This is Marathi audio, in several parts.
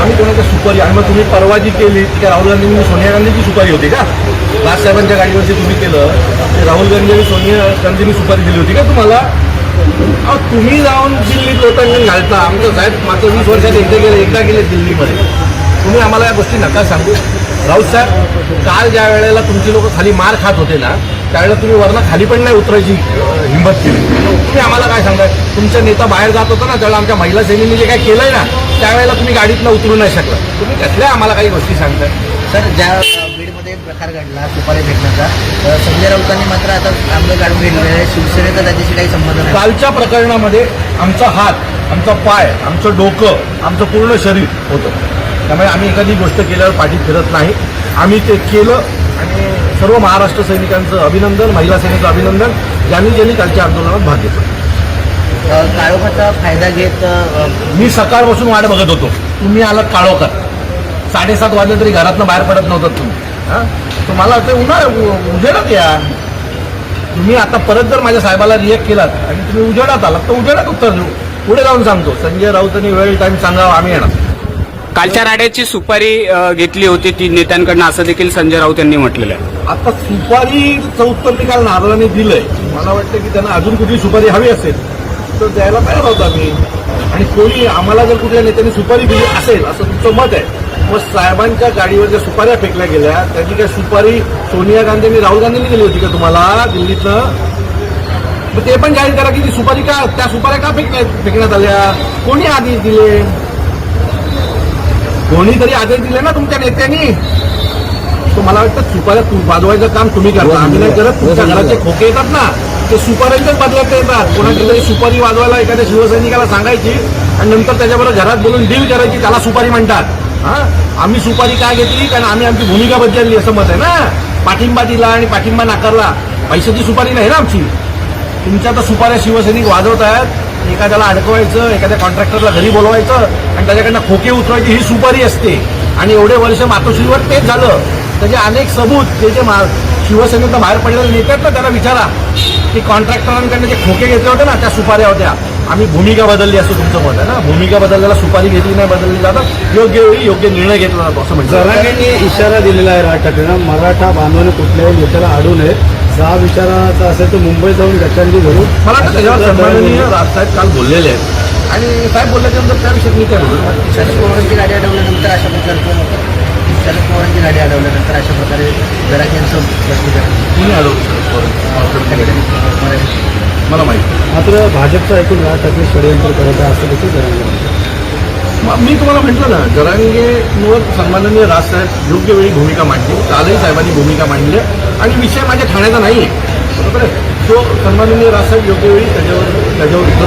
आम्ही कोणाच्या सुपारी आणि मग तुम्ही परवा जी केली ती राहुल गांधींनी म्हणजे सोनिया गांधीची सुपारी होती का? राजसाहेबांच्या गाडीवरती तुम्ही केलं ते राहुल गांधी आणि सोनिया गांधींनी सुपारी दिली होती का तुम्हाला? अहो तुम्ही जाऊन दिल्लीत लोकांनी घालता. आमचं साहेब मात्र वीस वर्षात एकदा गेले एकदा गेले दिल्लीमध्ये. तुम्ही आम्हाला या गोष्टी नका सांगू. राऊत साहेब काल ज्या वेळेला तुमची लोक खाली मार खात होते ना त्यावेळेला तुम्ही वरनं खाली पण नाही उतरायची हिंमत केली. तुम्ही आम्हाला काय सांगाय तुमचा नेता बाहेर जात होता ना त्यावेळेला आमच्या महिला सैनिकांनी जे काय केलंय ना त्यावेळेला तुम्ही गाडीतनं उतरू नाही शकला. तुम्ही कसल्या आम्हाला काही गोष्टी सांगताय? सर ज्या बीडमध्ये एक प्रकार घडला सुपारी भेटण्याचा संजय राऊतांनी मात्र आता आंबे काढून घेतलेले आहे. शिवसेनेचा त्याच्याशी काही संबंध नाही. कालच्या प्रकरणामध्ये आमचा हात आमचा पाय आमचं डोकं आमचं पूर्ण शरीर होतं. त्यामुळे आम्ही एखादी गोष्ट केल्यावर पाठी फिरत नाही. आम्ही ते केलं आणि सर्व महाराष्ट्र सैनिकांचं अभिनंदन महिला सेनेचं अभिनंदन. ज्यांनी ज्यांनी कालच्या आंदोलनात भाग घेतला. काळोखाचा फायदा घेत मी सकाळपासून वाट बघत होतो. तुम्ही आलात काळोखात. साडेसात वाजले तरी घरातनं बाहेर पडत नव्हतं तुम्ही. हां? तुम्हाला ते उन्हाळ उ- उजेडात या. तुम्ही आता परत जर माझ्या साहेबाला रिएक्ट केलात आणि तुम्ही उजेडात आलात तर उजेडात उत्तर देऊ. पुढे जाऊन सांगतो. संजय राऊतांनी वेळ टाईम सांगावा आम्ही येणार. कालच्या राड्याची सुपारी घेतली होती ती नेत्यांकडनं असं देखील संजय राऊत यांनी म्हटलेलं आहे. आता सुपारीचं उत्तर मी काल नारळाने दिलंय. मला वाटतं की त्यांना अजून कुठली सुपारी हवी असेल तर द्यायला तयार आहोत आम्ही. आणि कोणी आम्हाला जर कुठल्या नेत्याने सुपारी दिली असेल असं तुमचं मत आहे मग साहेबांच्या गाडीवर ज्या सुपाऱ्या फेकल्या गेल्या त्याची काय सुपारी सोनिया गांधी आणि राहुल गांधींनी दिली होती का तुम्हाला दिल्लीतनं? मग ते पण जाहीर करा की ती सुपारी का त्या सुपाऱ्या का फेकल्या फेकण्यात आल्या? कोणी आदेश दिले? कोणीतरी आदेश दिले ना तुमच्या नेत्यांनी? तो मला वाटतं सुपाऱ्या वाजवायचं काम तुम्ही करता. आम्ही नाही करत तुमच्या घराचे खोके येतात ना. ते सुपाऱ्यांच्याच बदल्यात येतात. कोणाची तरी सुपारी वाजवायला एखाद्या शिवसैनिकाला सांगायची आणि नंतर त्याच्याबरोबर घरात बोलून डील करायची त्याला सुपारी म्हणतात. हा? आम्ही सुपारी काय घेतली? कारण आम्ही आमची भूमिका बदलली असं मत आहे ना. पाठिंबा दिला आणि पाठिंबा नाकारला. पैशाची सुपारी नाही ना आमची. तुमच्या तर सुपाऱ्या शिवसैनिक वाजवत आहेत. एखाद्याला अडकवायचं एखाद्या कॉन्ट्रॅक्टरला घरी बोलवायचं आणि त्याच्याकडनं खोके उचवायची ही सुपारी असते. आणि एवढे वर्ष मातोश्रीवर तेच झालं. त्याचे अनेक सबूत ते जे मा शिवसेनेतनं बाहेर पडलेले नेते आहेत ना त्यांना विचारा. की कॉन्ट्रॅक्टरांकडनं जे खोके घेतले होते ना त्या सुपाऱ्या होत्या. आम्ही भूमिका बदलली असं तुमचं मत आहे ना? भूमिका बदलल्याला सुपारी घेतली नाही बदलली जातात. योग्य वेळी योग्य निर्णय घेतला जातो असं म्हणजे इशारा दिलेला आहे राज ठाकरेंना मराठा बांधवाने कुठल्याही नेत्याला अडू नये. जाब विचाराचा असेल तर मुंबईत जाऊन घटनांची घडून मला वाटतं त्याच्यावर सन्माननीय राजसाहेब काल बोललेले आहेत. आणि साहेब बोलल्याच्या नंतर त्या विषयात मी काय बोलू? शरद पवारांची गाडी अडवल्यानंतर अशा प्रकारचं शरद पवारांची गाडी अडवल्यानंतर अशा प्रकारे स्पष्टीकरण कुणी आलं मला माहिती. मात्र भाजपचं ऐकून राज ठाकरे षडयंत्र करत आहे असं म्हणतात. मग मी तुम्हाला म्हटलं ना जरांगेवर सन्माननीय राजसाहेब योग्य वेळी भूमिका मांडली कालही साहेबांनी भूमिका मांडली आहे. आणि विषय माझ्या ठाण्याचा नाही आहे बरोबर आहे? तो सन्माननीय राजसाहेब योग्य वेळी त्याच्यावर त्याच्यावर उत्तर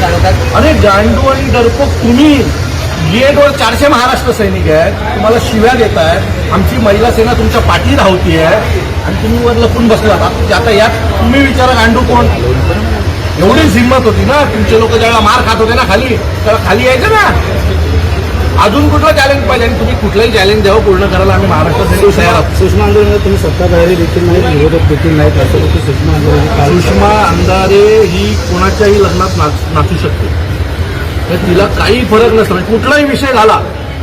काळोखात अरे गांडू आणि डरपोक तुम्ही गेटवर चारशे महाराष्ट्र सैनिक आहेत. तुम्हाला शिव्या देत आहेत आमची महिला सेना तुमच्या पाठी धावती आहे आणि तुम्ही वर लपून बसलात आता आता यात तुम्ही विचारा गांडू कोण. एवढीच हिंमत होती ना. तुमचे लोक ज्यावेळेला मार खात होते ना खाली त्याला खाली यायचं ना. अजून कुठलं चॅलेंज पाहिजे? आणि तुम्ही कुठलंही चॅलेंज द्यावं पूर्ण करायला आम्ही महाराष्ट्र सैनिक तयार आहोत. सुषमा आंदोलनात तुम्ही सत्ताधारी देखील नाही विरोधक देखील नाहीत असं सुषमा आंदोलन सुषमा अंधारे ही कोणाच्याही लग्नात नाच नाचू शकते. तर तिला काही फरक नसतो. म्हणजे कुठलाही विषय झाला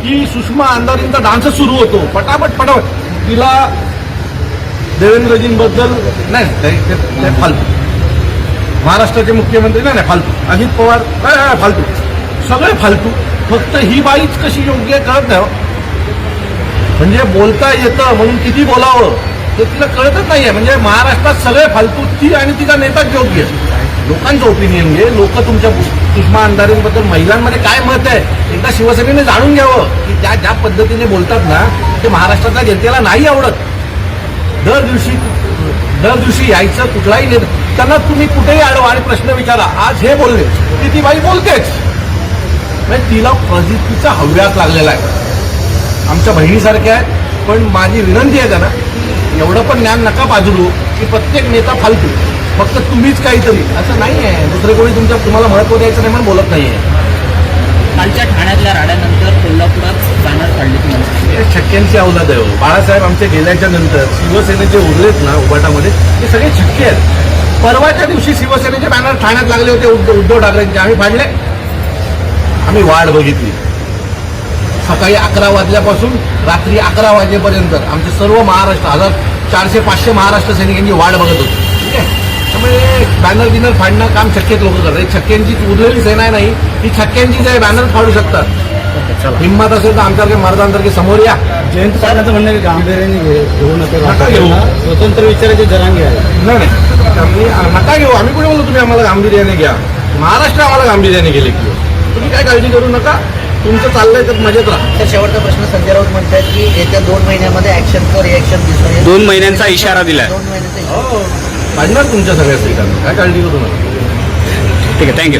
की सुषमा अंधारेंचा डान्स सुरू होतो. पटापट पटापट. तिला देवेंद्रजींबद्दल नाही ते- फालतू. महाराष्ट्राचे मुख्यमंत्री नाही नाही फालतू. अजित पवार नाही, नाही, फालतू. सगळे फालतू. फक्त ही बाईच कशी योग्य आहे कळत नाही हो. म्हणजे बोलता येतं म्हणून किती बोलावं ते तिला कळतच नाहीये. म्हणजे महाराष्ट्रात सगळे फालतू ती आणि तिचा नेताच योग्य लोकांचं ओपिनियन घे. लोक तुमच्या सुषमा अंधारेंबद्दल महिलांमध्ये काय मत आहे एकदा शिवसेनेने जाणून घ्यावं. की त्या ज्या पद्धतीने बोलतात ना ते महाराष्ट्रातल्या जनतेला नाही आवडत. दर दिवशी दर दिवशी यायचं कुठलाही नेत त्यांना तुम्ही कुठेही अडवा आणि प्रश्न विचारा. आज हे बोलले की ती बाई बोलतेच. म्हणजे तिला प्रजितीचा हव्यास लागलेला आहे. आमच्या बहिणीसारख्या आहेत पण माझी विनंती आहे त्यांना एवढं पण ज्ञान नका बाजूलो की प्रत्येक नेता फालतू. फक्त तुम्हीच काहीतरी. असं नाही आहे दुसरं कोणी तुमच्या तुम्हाला महत्त्व द्यायचं नाही म्हणून बोलत नाही आहे कालच्या ठाण्यातल्या राड्यानंतर कोल्हापुरात बॅनर काढले छक्क्यांची अवलाद आहे हो. बाळासाहेब आमचे गेल्याच्यानंतर शिवसेनेचे उरलेत ना उभाटामध्ये ते सगळे छक्के आहेत. परवाच्या दिवशी शिवसेनेचे बॅनर ठाण्यात लागले होते उद्धव उद्धव ठाकरेंचे. आम्ही फाडले आम्ही वाट बघितली. सकाळी अकरा वाजल्यापासून रात्री अकरा वाजेपर्यंत आमचे सर्व महाराष्ट्र हजार चारशे पाचशे महाराष्ट्र सैनिकांची वाट बघत होती. ठीक आहे? त्यामुळे बॅनर बिनर फाडणं काम शक्यत लोक करतात. छक्क्यांची उरलेली सेना नाही ही छक्क्यांची आहे बॅनर फाडू शकतात. हिंमत असेल तर आमच्यासारखे महाराजांसारखे समोर या. जयंत पाटलांचं म्हणणं आहे की गांभीर्याने घे- घेऊ नका. नका घेऊ. स्वतंत्र विचाराचे जरांगे आहे. नाही नाही. आम्ही नका घेऊ. आम्ही कुठे बोलतो तुम्ही आम्हाला गांभीर्याने घ्या. महाराष्ट्र आम्हाला गांभीर्याने गेले की. तुम्ही काय काळजी करू नका. तुमचं चाललंय तर मजेत राहा. तर शेवटचा प्रश्न संजय राऊत म्हणतात की येत्या दोन महिन्यामध्ये ऍक्शनचं रिएक्शन दिसून येईल दोन महिन्यांचा इशारा दिलाय. दोन महिन्याचा हो. काढणार तुमच्या सगळ्या स्त्रिकांना काय काळजी करू नका. ठीक आहे थँक्यू